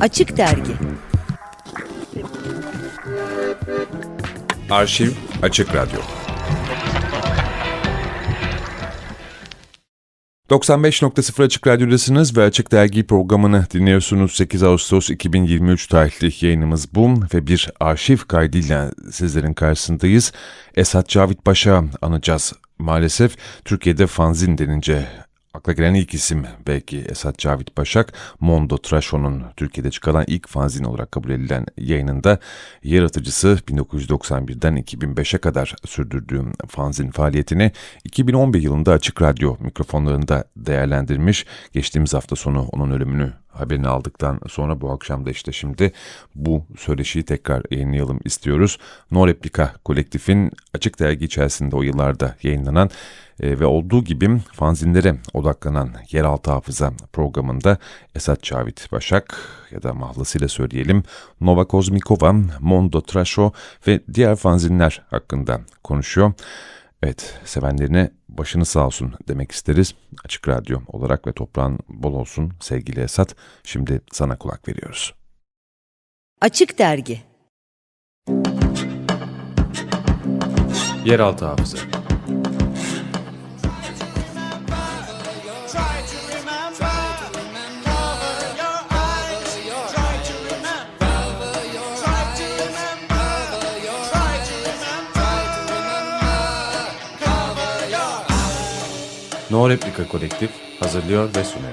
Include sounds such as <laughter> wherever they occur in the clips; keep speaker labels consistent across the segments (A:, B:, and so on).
A: Açık Dergi
B: Arşiv Açık Radyo 95.0 Açık Radyo'dasınız ve Açık Dergi programını dinliyorsunuz. 8 Ağustos 2023 tarihli yayınımız bu ve bir arşiv kaydıyla sizlerin karşısındayız. Esat Cavit Paşa anacağız. Maalesef Türkiye'de fanzin denince akla gelen ilk isim belki Esat Cavit Başak, Mondo Trasho'nun Türkiye'de çıkarılan ilk fanzin olarak kabul edilen yayınında yaratıcısı 1991'den 2005'e kadar sürdürdüğüm fanzin faaliyetini 2011 yılında Açık Radyo mikrofonlarında değerlendirmiş. Geçtiğimiz hafta sonu onun ölümünü haberini aldıktan sonra bu akşam da işte şimdi bu söyleşiyi tekrar yayınlayalım istiyoruz. No Replika kolektifin açık dergi içerisinde o yıllarda yayınlanan e, ve olduğu gibi fanzinlere odaklanan Yeraltı Hafıza programında Esat Çavit Başak ya da mahlasıyla söyleyelim Nova Kozmikova, Mondo Trasho ve diğer fanzinler hakkında konuşuyor. Evet, sevenlerine başını sağ olsun demek isteriz. Açık Radyo olarak ve toprağın bol olsun sevgili Esat. Şimdi sana kulak veriyoruz.
A: Açık Dergi
B: Yeraltı Hafıza No Replika Kolektif hazırlıyor ve sunuyor.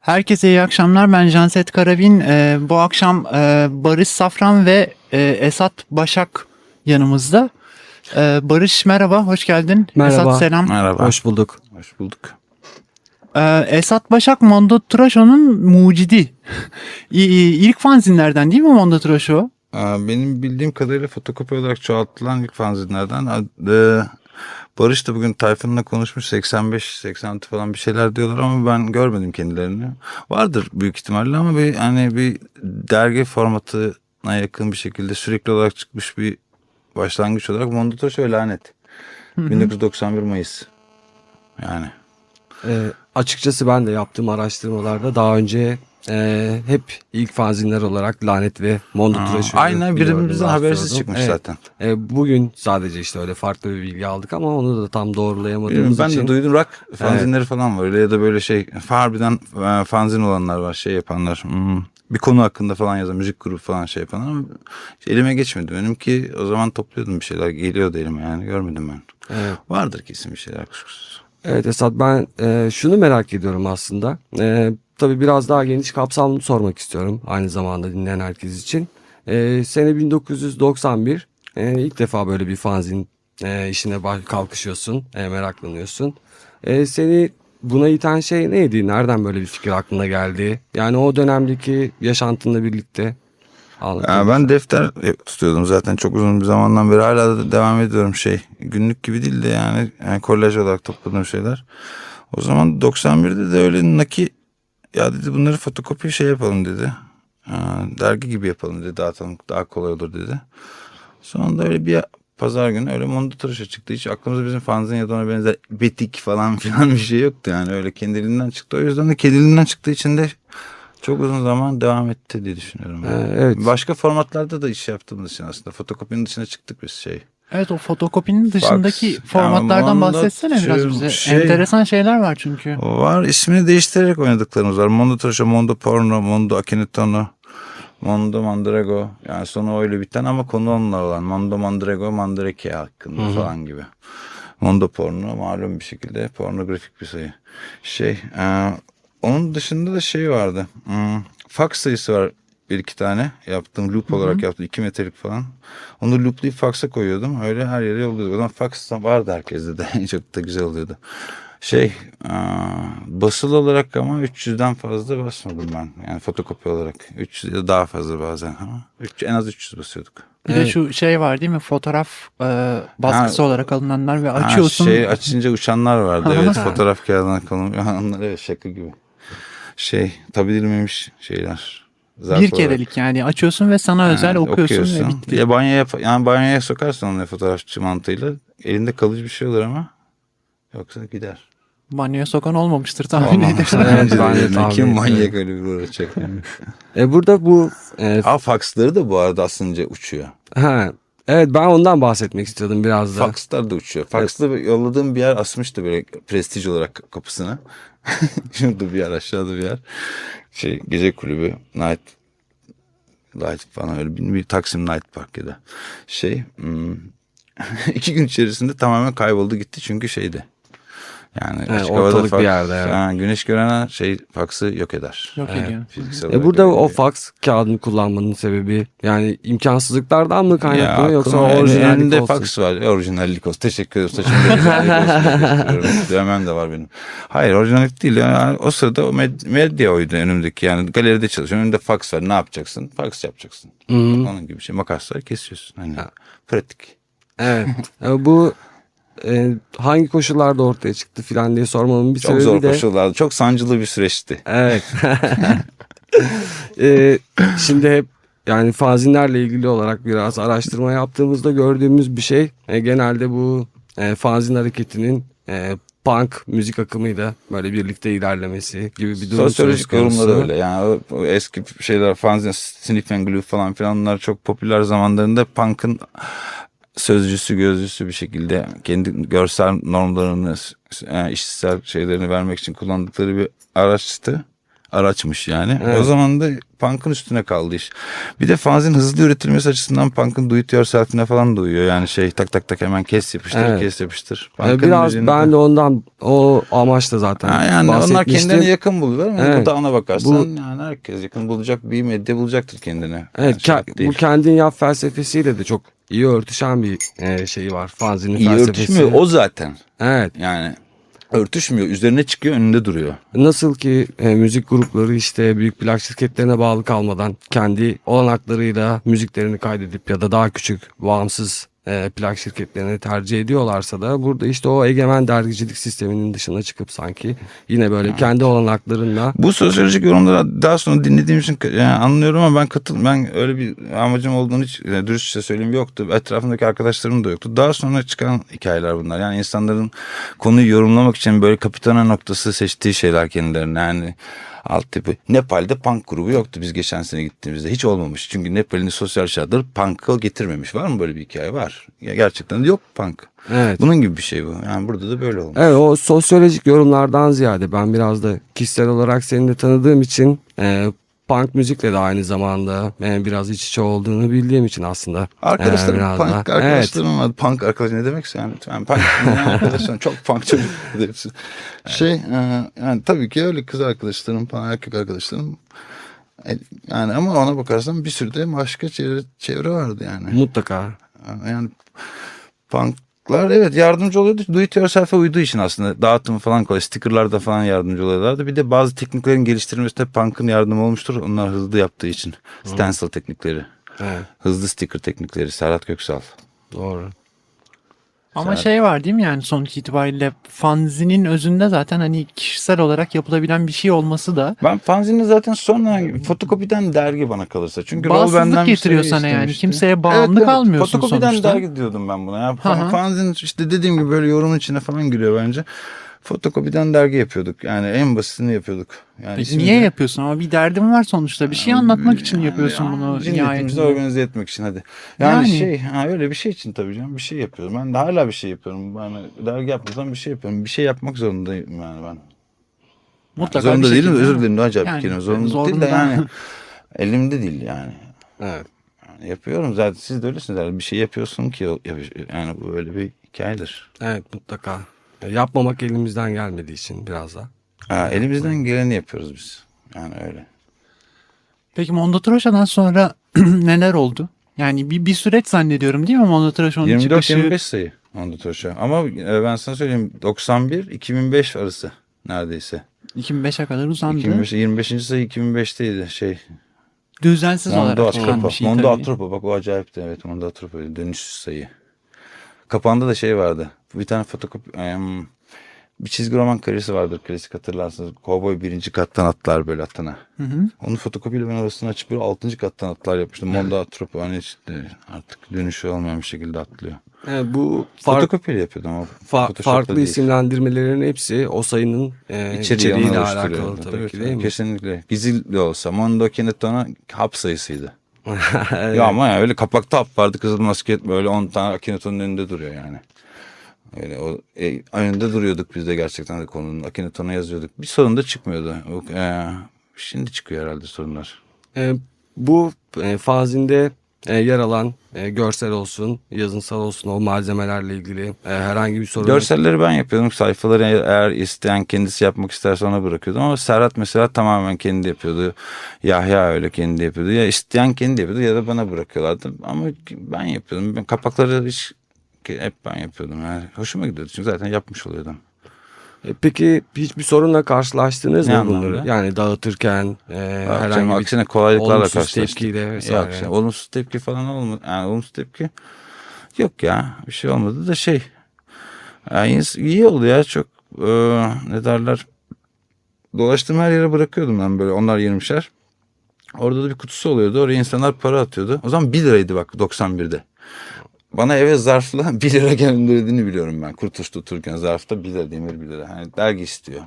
C: Herkese iyi akşamlar. Ben Janset Karabin. Ee, bu akşam e, Barış Safran ve e, Esat Başak yanımızda. Ee, Barış merhaba, hoş geldin.
D: Merhaba.
C: Esat selam.
D: Merhaba. Hoş bulduk.
E: Hoş bulduk.
C: Ee, Esat Başak Mondo Trasho'nun mucidi. İlk fanzinlerden değil mi Mondo Trasho?
E: Aa, Benim bildiğim kadarıyla fotokopi olarak çoğaltılan ilk fanzinlerden. Ee, Barış da bugün Tayfun'la konuşmuş 85-86 falan bir şeyler diyorlar ama ben görmedim kendilerini. Vardır büyük ihtimalle ama bir hani bir dergi formatına yakın bir şekilde sürekli olarak çıkmış bir başlangıç olarak Mondo şöyle lanet. 1991 Mayıs. Yani.
D: Ee, açıkçası ben de yaptığım araştırmalarda daha önce e, hep ilk fanzinler olarak Lanet ve Mondo Trash'ı
E: aynen birbirimizden habersiz çıkmış
D: Evet.
E: zaten.
D: E, bugün sadece işte öyle farklı bir bilgi aldık ama onu da tam doğrulayamadığımız
E: ben
D: için.
E: de duydum rock fanzinleri falan var öyle ya da böyle şey harbiden e, fanzin olanlar var şey yapanlar hmm, bir konu hakkında falan yazan müzik grubu falan şey yapanlar ama elime geçmedi benimki o zaman topluyordum bir şeyler geliyordu elime yani görmedim ben.
D: Evet.
E: Vardır kesin bir şeyler kuşkusuz.
D: Evet Esat ben e, şunu merak ediyorum aslında. E, tabii biraz daha geniş kapsamlı sormak istiyorum aynı zamanda dinleyen herkes için. E, sene 1991 e, ilk defa böyle bir fanzin e, işine kalkışıyorsun, e, meraklanıyorsun. E, seni buna iten şey neydi? Nereden böyle bir fikir aklına geldi? Yani o dönemdeki yaşantınla birlikte anlatır
E: Ya
D: mısın?
E: ben defter tutuyordum zaten çok uzun bir zamandan beri hala da devam ediyorum şey günlük gibi değil de yani, yani kolaj olarak topladığım şeyler. O zaman 91'de de öyle Naki ya dedi bunları fotokopi şey yapalım dedi. Dergi gibi yapalım dedi dağıtalım daha kolay olur dedi. Sonra da öyle bir pazar günü öyle Mondo Tıraş'a çıktı. Hiç aklımızda bizim fanzin ya da ona benzer betik falan filan bir şey yoktu yani. Öyle kendiliğinden çıktı. O yüzden de kendiliğinden çıktığı için de çok uzun zaman devam etti diye düşünüyorum. yani.
D: Ee, evet.
E: Başka formatlarda da iş yaptığımız için aslında fotokopinin dışına çıktık biz şey.
C: Evet o fotokopinin dışındaki
E: Fax.
C: formatlardan
E: Yani
C: bahsetsene biraz
E: tür-
C: bize.
E: şey-
C: Enteresan şeyler var çünkü.
E: Var ismini değiştirerek oynadıklarımız var. Mondo Tıraş'a, Mondo Porno, Mondo Akinetono, Mondo Mandrago. Yani sonu öyle biten ama konu onunla olan. Mondo Mandrago, Mandrake hakkında falan gibi. Mondo Porno malum bir şekilde pornografik bir sayı. Şey, e, onun dışında da şey vardı. Hmm, fax sayısı var bir iki tane yaptım loop olarak yaptım iki metrelik falan. Onu looplayıp fax'a koyuyordum. Öyle her yere yolluyordum. O zaman fax vardı herkeste de. <laughs> Çok da güzel oluyordu. Şey aa, basılı olarak ama 300'den fazla basmadım ben. Yani fotokopi olarak. 300 ya da daha fazla bazen ama. 3, en az 300 basıyorduk.
C: Bir de şu şey var değil mi? Fotoğraf e, baskısı
E: Ha.
C: olarak alınanlar ve
E: Ha,
C: açıyorsun.
E: şey açınca uçanlar vardı <laughs> evet fotoğraf kağıdına konulmuyor. <laughs> Onlar evet şaka gibi. Şey tabi edilmemiş şeyler. zarf
C: bir
E: olarak.
C: kerelik yani açıyorsun ve sana özel
E: Yani
C: okuyorsun, ve bitti.
E: Ya banyoya, yani banyoya sokarsan onu fotoğrafçı mantığıyla elinde kalıcı bir şey olur ama yoksa gider.
C: Banyoya sokan olmamıştır tahmin.
D: Evet, de
E: Kim manyak öyle bir uğraşacak <laughs> yani.
D: E, burada bu e,
E: Aa faksları da bu arada aslında uçuyor.
D: ha, evet ben ondan bahsetmek istiyordum biraz da.
E: Fakslar da uçuyor. Faksla yolladığım bir yer asmıştı böyle prestij olarak kapısına. <laughs> Şurada bir yer aşağıda bir yer. Şey gece kulübü night light falan öyle bir, bir Taksim Night Park ya da şey hmm, <laughs> iki gün içerisinde tamamen kayboldu gitti çünkü şeydi. Yani
D: He,
E: açık havada
D: ortalık bir
E: faks-
D: yerde, evet.
E: Ha, güneş gören şey faksı yok eder.
C: Yok ediyor.
E: Fiziksel
D: E
E: olarak
D: burada o fax kağıdını kullanmanın sebebi yani imkansızlıklardan mı
E: Ya
D: kaynaklanıyor yoksa
E: aklıma-
D: orijinallik olsun?
E: fax var. Orijinallik olsun. Teşekkür ederim. Saçımda. <laughs> Dövmem de var benim. Hayır orijinallik değil. Yani o sırada o med- medya oydu önümdeki. Yani galeride çalışıyorum. Önümde fax var. Ne yapacaksın? Fax yapacaksın.
D: Hı hı.
E: Onun gibi bir şey. Makasları kesiyorsun. Hani pratik.
D: Evet. E, bu e, hangi koşullarda ortaya çıktı filan diye sormamın bir
E: Çok
D: sebebi
E: zor
D: de
E: koşullardı. Çok sancılı bir süreçti.
D: Evet. <laughs> E, şimdi hep yani fanzinlerle ilgili olarak biraz araştırma yaptığımızda gördüğümüz bir şey e, genelde bu e, fanzin hareketinin e, punk müzik akımıyla böyle birlikte ilerlemesi gibi bir durum
E: Sosyolojik
D: konusu.
E: yorumları öyle. Yani o, eski şeyler fanzine, sniff and glue falan filan onlar çok popüler zamanlarında punk'ın sözcüsü gözcüsü bir şekilde kendi görsel normlarını yani işsel şeylerini vermek için kullandıkları bir araçtı. Araçmış yani.
D: Evet.
E: O zaman da punk'ın üstüne kaldı iş. Bir de fanzin hızlı üretilmesi açısından punk'ın do it yourself'ine falan da uyuyor. Yani şey tak tak tak hemen kes yapıştır
D: Evet.
E: kes yapıştır.
D: E,
E: Punk'ın
D: biraz
E: müziğini-
D: ben de ondan o amaçla zaten
E: Ha, yani onlar kendilerine yakın buluyorlar ama
D: Evet.
E: bu da ona bakarsan
D: Bu-
E: yani herkes yakın bulacak bir medya bulacaktır kendine.
D: Evet,
E: Yani şart
D: ke- bu kendin yap felsefesiyle de çok iyi örtüşen bir e, şeyi var. Fanzinin
E: iyi
D: felsefesi.
E: örtüşmüyor o zaten.
D: Evet.
E: Yani örtüşmüyor. Üzerine çıkıyor önünde duruyor.
D: Nasıl ki e, müzik grupları işte büyük plak şirketlerine bağlı kalmadan kendi olanaklarıyla müziklerini kaydedip ya da daha küçük bağımsız e, plak şirketlerini tercih ediyorlarsa da burada işte o egemen dergicilik sisteminin dışına çıkıp sanki yine böyle kendi olanaklarınla
E: Bu sosyolojik yorumları daha sonra dinlediğim için yani anlıyorum ama ben katıl ben öyle bir amacım olduğunu hiç yani dürüstçe söyleyeyim yoktu. Etrafımdaki arkadaşlarım da yoktu. Daha sonra çıkan hikayeler bunlar. Yani insanların konuyu yorumlamak için böyle kapitana noktası seçtiği şeyler kendilerine. Yani alt tipi. Nepal'de punk grubu yoktu biz geçen sene gittiğimizde. Hiç olmamış. Çünkü Nepal'in sosyal şartları punk'ı getirmemiş. Var mı böyle bir hikaye? Var. Ya gerçekten de yok punk.
D: evet
E: Bunun gibi bir şey bu. Yani burada da böyle olmuş.
D: Evet o sosyolojik yorumlardan ziyade ben biraz da kişisel olarak seni de tanıdığım için e, punk müzikle de aynı zamanda e, biraz iç içe olduğunu bildiğim için aslında.
E: Arkadaşlarım
D: biraz
E: punk
D: da-
E: arkadaşlarım var. Punk arkadaş ne demekse yani. yani punk arkadaşlarım çok punk çocuk. <laughs> Şey yani tabii ki öyle kız arkadaşlarım falan erkek arkadaşlarım. E, Yani ama ona bakarsan bir sürü de başka çevre, çevre vardı yani.
D: Evet, mutlaka.
E: Yani punklar evet yardımcı oluyordu. Do it yourself'e uyduğu için aslında dağıtım falan kolay. Stickerlarda falan yardımcı oluyorlardı. Bir de bazı tekniklerin geliştirilmesinde punk'ın yardımı olmuştur. Onlar hızlı yaptığı için. Stencil teknikleri.
D: Evet,
E: Hızlı sticker teknikleri. Serhat Köksal.
D: doğru.
C: Ama şey var değil mi yani sonuç itibariyle fanzinin özünde zaten hani kişisel olarak yapılabilen bir şey olması da
E: Ben fanzini zaten sonra fotokopiden dergi bana kalırsa. Çünkü
C: Bağımsızlık
E: benden bir
C: getiriyor
E: şey
C: sana yani.
E: istemişti.
C: Kimseye bağımlı kalmıyorsun
E: Fotokopiden
C: sonuçta.
E: dergi diyordum ben buna. Ya. Fan, fanzin işte dediğim gibi böyle yorumun içine falan giriyor bence. Fotokopiden dergi yapıyorduk. Yani en basitini yapıyorduk. Yani
C: Peki
E: ismi
C: niye yapıyorsun ama bir derdin var sonuçta bir şey anlatmak için
E: Yani
C: yapıyorsun
E: ya,
C: bunu nihayetinde.
E: organize etmek için hadi. Yani,
C: Yani.
E: şey ha öyle bir şey için tabii canım bir şey yapıyorum. Ben de hala bir şey yapıyorum. Ben dergi yapmasam bir şey yapıyorum. Bir şey yapmak zorundayım yani ben.
C: Mutlaka
E: zorunda
C: bir
E: değilim
C: şekilde
E: özür dilerim. Ne acayip
C: Yani,
E: bir kelime. Zorunda, değil
C: zorunda.
E: de yani <laughs> elimde değil yani.
D: Evet.
E: Yani yapıyorum zaten siz de öylesiniz. Yani bir şey yapıyorsun ki o- yani bu öyle bir hikayedir.
D: Evet mutlaka. Ya, Yapmamak elimizden gelmediği için biraz da.
E: Ha, elimizden geleni yapıyoruz biz. Yani öyle.
C: Peki Mondo Troşa'dan sonra <clears throat> neler oldu? Yani bir, bir süreç zannediyorum değil mi Mondo Troşa'nın çıkışı?
E: 24-25 sayı Mondo Toşa. Ama e, ben sana söyleyeyim 91-2005 arası neredeyse.
C: 2005'e kadar uzandı.
E: 2005, 25. sayı 2005'teydi şey.
C: Düzensiz
E: Mondo
C: olarak
E: Atropa.
C: şey
E: Mondo
C: tabii.
E: Atropa bak o acayipti evet Mondo Atropa dönüşsüz sayı. Kapağında da şey vardı. Bir tane fotokopi em, bir çizgi roman karesi vardır klasik hatırlarsınız. Kovboy birinci kattan atlar böyle atına. Onun fotokopiyle ben arasını açıp böyle altıncı kattan atlar yapmıştım. Mondo Atropo hani işte artık dönüşü olmayan bir şekilde atlıyor.
D: E, bu fark,
E: Fotokopiyle yapıyordum ama
D: fa- farklı
E: değil.
D: isimlendirmelerin hepsi o sayının e,
E: İçeriği
D: içeriğiyle alakalı tabii ki değil mi?
E: Kesinlikle. Gizli de olsa Mondo Kineto'na hap sayısıydı. Ya ama ya öyle kapakta hap vardı kızıl masket böyle 10 tane Akinaton'un önünde duruyor yani. Öyle o e, önünde duruyorduk biz de gerçekten de konunun Akinaton'a yazıyorduk. Bir sorun da çıkmıyordu. O, e, şimdi çıkıyor herhalde sorunlar.
D: E, bu e, fanzinde e, yer alan e, görsel olsun, yazınsal olsun o malzemelerle ilgili e, herhangi bir sorun
E: Görselleri ben yapıyordum. Sayfaları eğer isteyen kendisi yapmak isterse ona bırakıyordum. Ama Serhat mesela tamamen kendi yapıyordu. Yahya öyle kendi yapıyordu. Ya isteyen kendi yapıyordu ya da bana bırakıyorlardı. Ama ben yapıyordum. Ben kapakları hiç hep ben yapıyordum. Yani hoşuma gidiyordu. Çünkü zaten yapmış oluyordum.
D: E, Peki hiçbir sorunla karşılaştınız
E: Ne
D: mı bunları? Yani dağıtırken e,
E: Herhangi
D: herhangi bir
E: aksine kolaylıklarla
D: olumsuz tepkiyle vesaire.
E: Yok, şey, olumsuz tepki falan olmadı. Yani olumsuz tepki yok ya. Bir şey olmadı da şey. Yani iyi oldu ya çok e, ne derler. Dolaştığım her yere bırakıyordum ben böyle onlar 20'şer. Orada da bir kutusu oluyordu. Oraya insanlar para atıyordu. O zaman 1 liraydı bak 91'de. Bana eve zarfla <laughs> 1 lira gönderdiğini biliyorum ben. Kurtuş tuturken zarfta 1 lira demir 1 lira. Hani dergi istiyor.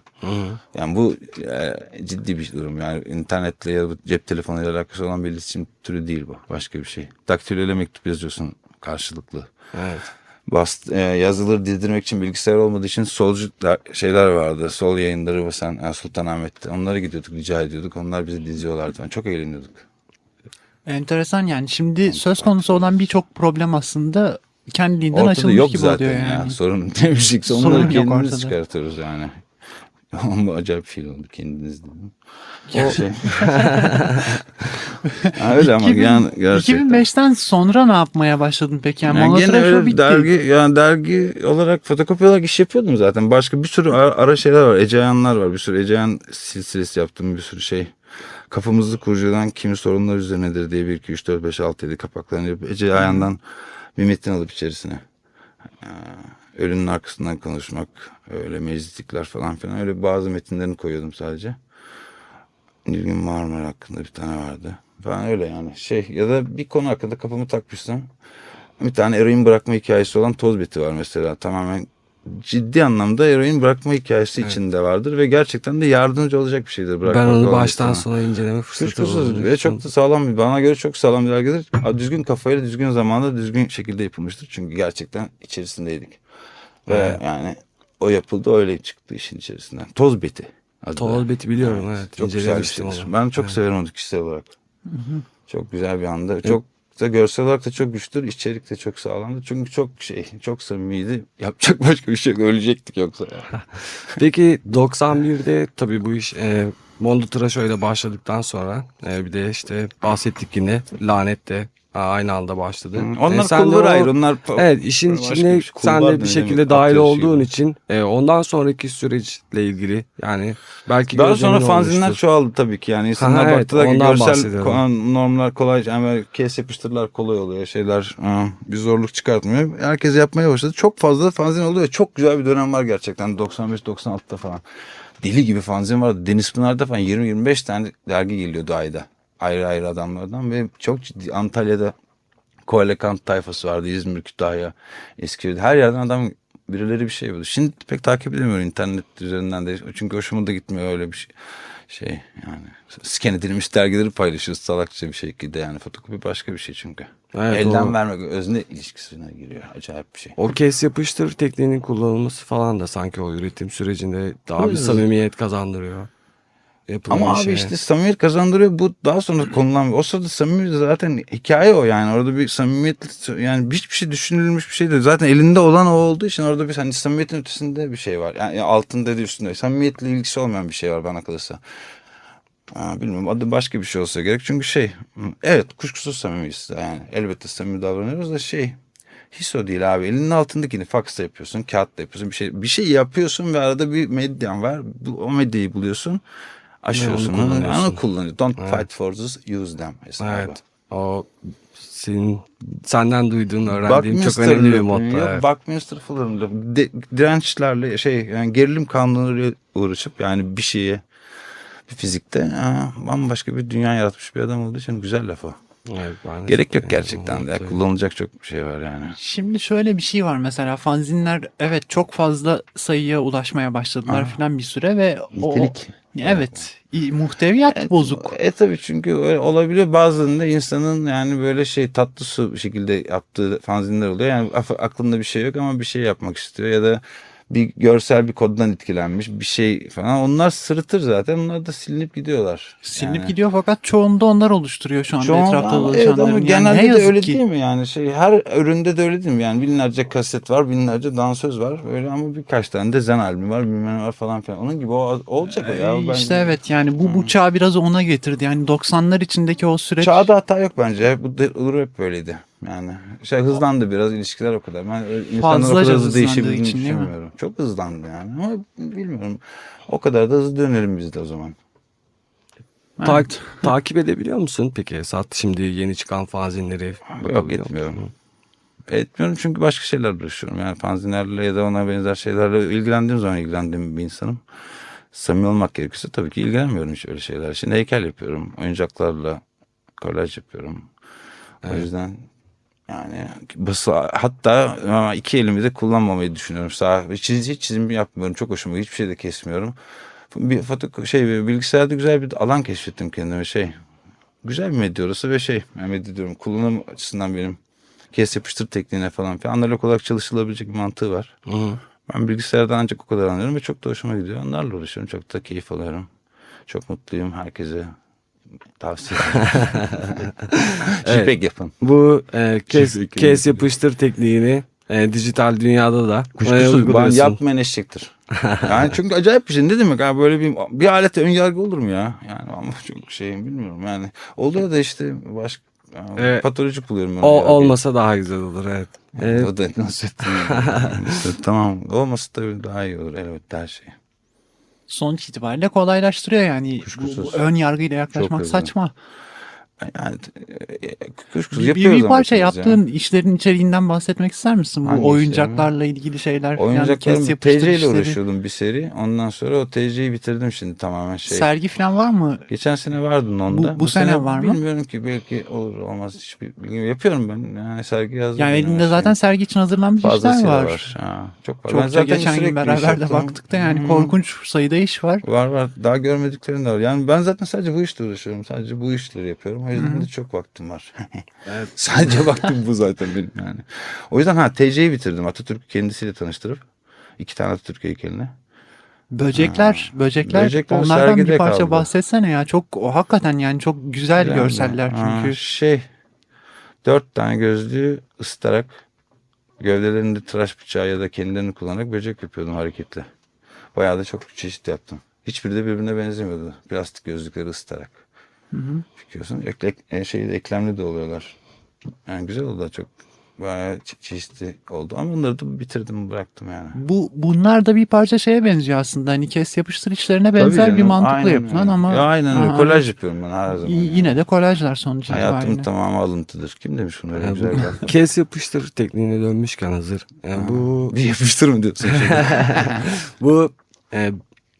E: Yani bu e, ciddi bir durum. Yani internetle ya da cep telefonuyla alakası olan bir iletişim türü değil bu. Başka bir şey. Daktiloyla mektup yazıyorsun karşılıklı.
D: Evet.
E: Bast, e, yazıları dizdirmek için bilgisayar olmadığı için solcu da- şeyler vardı. Sol yayınları sen yani Sultanahmet'te. Onlara gidiyorduk, rica ediyorduk. Onlar bizi diziyorlardı. Yani çok eğleniyorduk.
C: Enteresan yani. Şimdi söz konusu olan birçok problem aslında kendiliğinden
E: Ortada
C: açılmış
E: yok
C: gibi
E: zaten
C: oluyor
E: ya.
C: yani.
E: Sorun <laughs> demiştikse
C: Sorun
E: onları
C: yok
E: kendimiz
C: ortada.
E: çıkartıyoruz yani. <laughs> Ama acayip film oldu kendiniz dedim. <laughs> Şey. Ha, öyle ama
C: 2000
E: yani gerçekten.
C: 2005'ten sonra ne yapmaya başladın peki? Yani,
E: Yani gene öyle
C: bitti.
E: dergi yani dergi olarak fotokopi olarak iş yapıyordum zaten. Başka bir sürü ara, ara şeyler var. Eceyanlar var. Bir sürü Eceyan silsilesi yaptım bir sürü şey. Kafamızı kurcalayan kimi sorunlar üzerinedir diye 1 2 3 4 5 6 7 kapaklarını yapıp Ece Ayan'dan bir metin alıp içerisine. Ee, Ölünün arkasından konuşmak, öyle meclislikler falan filan öyle bazı metinlerini koyuyordum sadece. Nilgün Marmara hakkında bir tane vardı. Falan öyle yani şey ya da bir konu hakkında kafamı takmışsam bir tane eroin bırakma hikayesi olan toz beti var mesela tamamen ciddi anlamda eroin bırakma hikayesi içinde vardır ve gerçekten de yardımcı olacak bir şeydir bırakmak.
D: Ben onu baştan sona inceleme fırsatı
E: Kuşkusuz
D: buldum.
E: ve çok da sağlam bir bana göre çok sağlam bir dergidir. Düzgün kafayla düzgün zamanda düzgün şekilde yapılmıştır. Çünkü gerçekten içerisindeydik. Ve
D: Evet.
E: yani o yapıldı öyle çıktı işin içerisinden. Toz beti.
D: Toz beti biliyorum evet.
E: Çok güzel bir şeydir.
D: onu.
E: Ben çok
D: Evet.
E: severim onu kişisel olarak. Çok güzel bir anda. Çok da görsel olarak da çok güçlüdür. İçerik de çok sağlamdı. Çünkü çok şey, çok samimiydi. Yapacak başka bir şey yok. Ölecektik yoksa. <laughs>
D: Peki 91'de tabii bu iş e, Mondo Tıraşo ile başladıktan sonra e, bir de işte bahsettik yine Lanet de aynı anda başladı.
E: Onlar
D: E, sen
E: kulvar
D: o-
E: ayrı. Onlar
D: Evet işin içine
E: şey.
D: sen de bir şekilde dahil
E: yarışı
D: olduğun
E: gibi.
D: için e, ondan sonraki süreçle ilgili yani belki
E: Daha sonra fanzinler
D: olmuştur.
E: çoğaldı tabii ki. Yani insanlar
D: Ha, evet,
E: ki
D: ondan
E: görsel normlar kolay. Yani kes yapıştırlar kolay oluyor. Şeyler bir zorluk çıkartmıyor. Herkes yapmaya başladı. Çok fazla fanzin oluyor. Çok güzel bir dönem var gerçekten. 95-96'da falan. Deli gibi fanzin vardı. Deniz Pınar'da falan 20-25 tane dergi geliyordu ayda. Ayrı ayrı adamlardan ve çok ciddi Antalya'da Koalekant tayfası vardı. İzmir, Kütahya, Eskişehir'de. Her yerden adam birileri bir şey yapıyordu. Şimdi pek takip edemiyorum internet üzerinden de. Çünkü hoşuma da gitmiyor öyle bir şey. Şey yani scan edilmiş dergileri paylaşıyoruz salakça bir şekilde yani fotokopi başka bir şey çünkü.
D: Evet,
E: Elden
D: o-
E: vermek özne ilişkisine giriyor. Acayip bir şey.
D: O kes yapıştır tekniğinin kullanılması falan da sanki o üretim sürecinde daha bir samimiyet kazandırıyor. Yapılan
E: Ama abi
D: şeye.
E: işte samimiyet kazandırıyor. Bu daha sonra konulan o sırada samimiyet zaten hikaye o yani. Orada bir samimiyet yani hiçbir şey düşünülmüş bir şey değil. Zaten elinde olan o olduğu için orada bir hani samimiyetin ötesinde bir şey var. Yani altında değil üstünde. Samimiyetle ilgisi olmayan bir şey var bana kalırsa. Ha, bilmiyorum adı başka bir şey olsa gerek. Çünkü şey evet kuşkusuz samimiyiz. Yani elbette samimi davranıyoruz da şey his o değil abi. Elinin altındakini faksla yapıyorsun, kağıtla yapıyorsun. Bir şey bir şey yapıyorsun ve arada bir medyan var. Bu, o medyayı buluyorsun. Aşıyorsun.
D: Ve onu kullanıyorsun.
E: onu kullanıyorsun. Don't
D: Evet.
E: fight for this, use them hesabı.
D: Evet. O senin senden duyduğun, öğrendiğim çok önemli bir motto.
E: yok,
D: evet.
E: Buckminster Fuller'ın dirençlerle şey yani gerilim kanunlarıyla uğraşıp yani bir şeye bir fizikte aa, bambaşka bir dünya yaratmış bir adam olduğu için güzel laf o.
D: Evet,
E: Gerek yok gerçekten de. Kullanılacak çok bir şey var yani.
C: Şimdi şöyle bir şey var mesela fanzinler evet çok fazla sayıya ulaşmaya başladılar
E: Aha.
C: falan bir süre ve o
E: Nitelik.
C: Evet muhteviyat bozuk.
E: E tabii çünkü öyle olabiliyor. Bazılarında insanın yani böyle şey tatlı su bir şekilde yaptığı fanzinler oluyor. Yani aklında bir şey yok ama bir şey yapmak istiyor ya da bir görsel bir koddan etkilenmiş bir şey falan. Onlar sırıtır zaten. Onlar da silinip gidiyorlar.
C: Silinip
E: Yani.
C: gidiyor fakat çoğunda onlar oluşturuyor şu anda
E: an-
C: etrafta dolaşanların.
E: Evet ama
C: Yani
E: genelde
C: ne
E: de öyle
C: ki.
E: değil mi yani şey her üründe de öyle değil mi yani binlerce kaset var binlerce dansöz var öyle ama birkaç tane de zen albüm var bilmem var falan filan onun gibi o olacak o ya.
C: Ee,
E: Ben-
C: işte evet yani bu bu çağ biraz ona getirdi. Yani 90'lar içindeki o süreç
E: Çağda hata yok bence. Bu hep böyleydi. Yani şey hızlandı biraz ilişkiler o kadar. Ben öyle insanların o kadar hızlı değişebildiğini
C: için
E: düşünmüyorum. Çok hızlandı yani ama bilmiyorum. O kadar da hızlı dönelim biz de o zaman.
D: Ta-
C: Evet.
D: takip edebiliyor musun peki Esat şimdi yeni çıkan fanzinleri?
E: Yok
D: Bakabiliyor
E: etmiyorum. Etmiyorum çünkü başka şeylerle uğraşıyorum. Yani fanzinlerle ya da ona benzer şeylerle ilgilendiğim zaman ilgilendiğim bir insanım. Samimi olmak gerekirse tabii ki ilgilenmiyorum hiç öyle şeyler. Şimdi heykel yapıyorum. Oyuncaklarla kolaj yapıyorum. O yüzden yani hatta iki elimi de kullanmamayı düşünüyorum. Sağ hiç, hiç çizim yapmıyorum. Çok hoşuma hiçbir şey de kesmiyorum. Bir foto şey bilgisayarda güzel bir alan keşfettim kendime şey. Güzel bir medya orası ve şey medya diyorum kullanım açısından benim kes yapıştır tekniğine falan filan analog olarak çalışılabilecek bir mantığı var.
D: Hı hı.
E: Ben bilgisayardan ancak o kadar anlıyorum ve çok da hoşuma gidiyor. Onlarla uğraşıyorum. Çok da keyif alıyorum. Çok mutluyum. Herkese tavsiye <laughs> ederim. Feedback yapın.
D: Bu e, kes, kes yapıştır tekniğini e, dijital dünyada da
E: Kuşkusuz ben yapmayan eşektir. <laughs> Yani çünkü acayip bir şey. Ne demek abi böyle bir bir alete ön yargı olur mu ya? Yani ama çok şey bilmiyorum yani. Oluyor da işte başka yani
D: Evet.
E: patolojik buluyorum.
D: O
E: yargıyı.
D: olmasa daha güzel olur evet. E,
E: O da nasıl ettin? <laughs> tamam. Olması tabii daha iyi olur elbette her şey.
C: Sonuç itibariyle kolaylaştırıyor yani. Bu, bu ön yargıyla yaklaşmak saçma.
E: Yani e, kuşkusuz
C: Bir, bir,
E: yapıyoruz
C: bir parça
E: hepimiz ya.
C: yaptığın işlerin içeriğinden bahsetmek ister misin? Bu
E: Hangi
C: oyuncaklarla ilgili şeyler.
E: Oyuncaklarım
C: yapıştır
E: TC ile
C: işleri.
E: uğraşıyordum bir seri. Ondan sonra o TC'yi bitirdim şimdi tamamen şey.
C: Sergi falan var mı?
E: Geçen sene vardı onda.
C: Bu- bu sene var mı?
E: Bilmiyorum ki belki olur olmaz hiçbir bilgim. Yapıyorum ben. Yani sergi yazdım.
C: Yani elinde zaten sergi için hazırlanmış işler
E: fazlasıyla
C: var.
E: var. Ha, çok var. ben
C: Çokça
E: zaten
C: geçen gün beraber de baktık da yani
E: Hmm.
C: korkunç sayıda iş var.
E: Var var. Daha görmediklerim de var. Yani ben zaten sadece bu işle uğraşıyorum. Sadece bu işleri yapıyorum. O yüzden de çok vaktim var. <laughs>
D: Evet.
E: sadece vaktim bu zaten benim yani. O yüzden ha TC'yi bitirdim. Atatürk kendisiyle tanıştırıp iki tane Atatürk heykeline.
C: Böcekler, böcekler,
E: Böcekler
C: onlardan bir parça
E: kaldı.
C: bahsetsene ya. Çok o hakikaten yani çok güzel
E: Yani,
C: görseller
E: ha,
C: çünkü.
E: şey dört tane gözlüğü ısıtarak gövdelerinde tıraş bıçağı ya da kendilerini kullanarak böcek yapıyordum hareketli. Bayağı da çok çeşit yaptım. Hiçbiri de birbirine benzemiyordu. Plastik gözlükleri ısıtarak. Çıkıyorsun. Ekle, e, şey de eklemli de oluyorlar. Yani güzel oldu çok. Bayağı çe- çeşitli oldu. Ama onları da bitirdim bıraktım yani.
C: Bu bunlar da bir parça şeye benziyor aslında. Hani kes yapıştır işlerine benzer bir mantıkla
E: aynen
C: yapılan
E: öyle.
C: ama
E: Ya aynen öyle.
C: Aha,
E: Kolaj yapıyorum ben her zaman.
C: y-
E: yani.
C: yine de kolajlar sonuç
E: Hayatımın
C: itibariyle.
E: tamamı alıntıdır. Kim demiş bunu öyle güzel laf?
D: kes yapıştır tekniğine dönmüşken hazır. E, bu
E: Bir yapıştır mı diyorsun? <laughs>
D: bu e,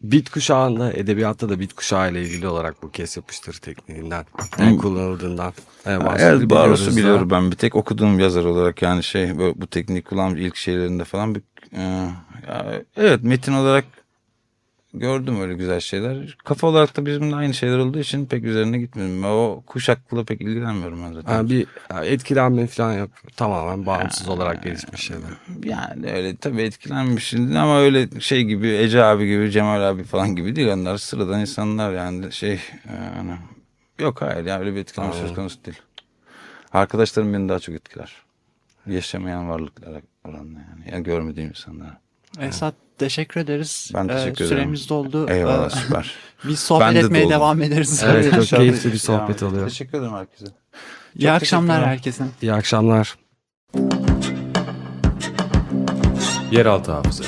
D: bit kuşağında edebiyatta da bit kuşağı ile ilgili olarak bu kes yapıştır tekniğinden e, kullanıldığından e,
E: Evet Baros'u biliyorum ben bir tek. Okuduğum yazar olarak yani şey böyle bu teknik kullanmış ilk şeylerinde falan bir e, ya, evet metin olarak gördüm öyle güzel şeyler. Kafa olarak da bizimle aynı şeyler olduğu için pek üzerine gitmedim. O kuşakla pek ilgilenmiyorum ben zaten.
D: Ha, bir etkilenme falan yok. Tamamen bağımsız olarak gelişmiş şeyler.
E: Yani öyle tabii etkilenmişsin ama öyle şey gibi Ece abi gibi Cemal abi falan gibi değil. Onlar sıradan insanlar yani şey e, hani, yok hayır yani öyle bir etkilenme söz konusu değil. Arkadaşlarım beni daha çok etkiler. Yaşamayan varlıklara oranla yani. Ya görmediğim insanlara.
C: Esat teşekkür ederiz.
E: Ben
C: ee,
E: teşekkür ederim.
C: Süremiz doldu.
E: Eyvallah
C: ee,
E: süper. <laughs>
C: Biz sohbet
E: ben
C: etmeye
E: doldum.
C: devam ederiz.
D: Evet çok keyifli bir sohbet oluyor.
E: Teşekkür ederim herkese.
C: Çok İyi akşamlar herkese.
D: İyi akşamlar.
B: Yeraltı Hafıza.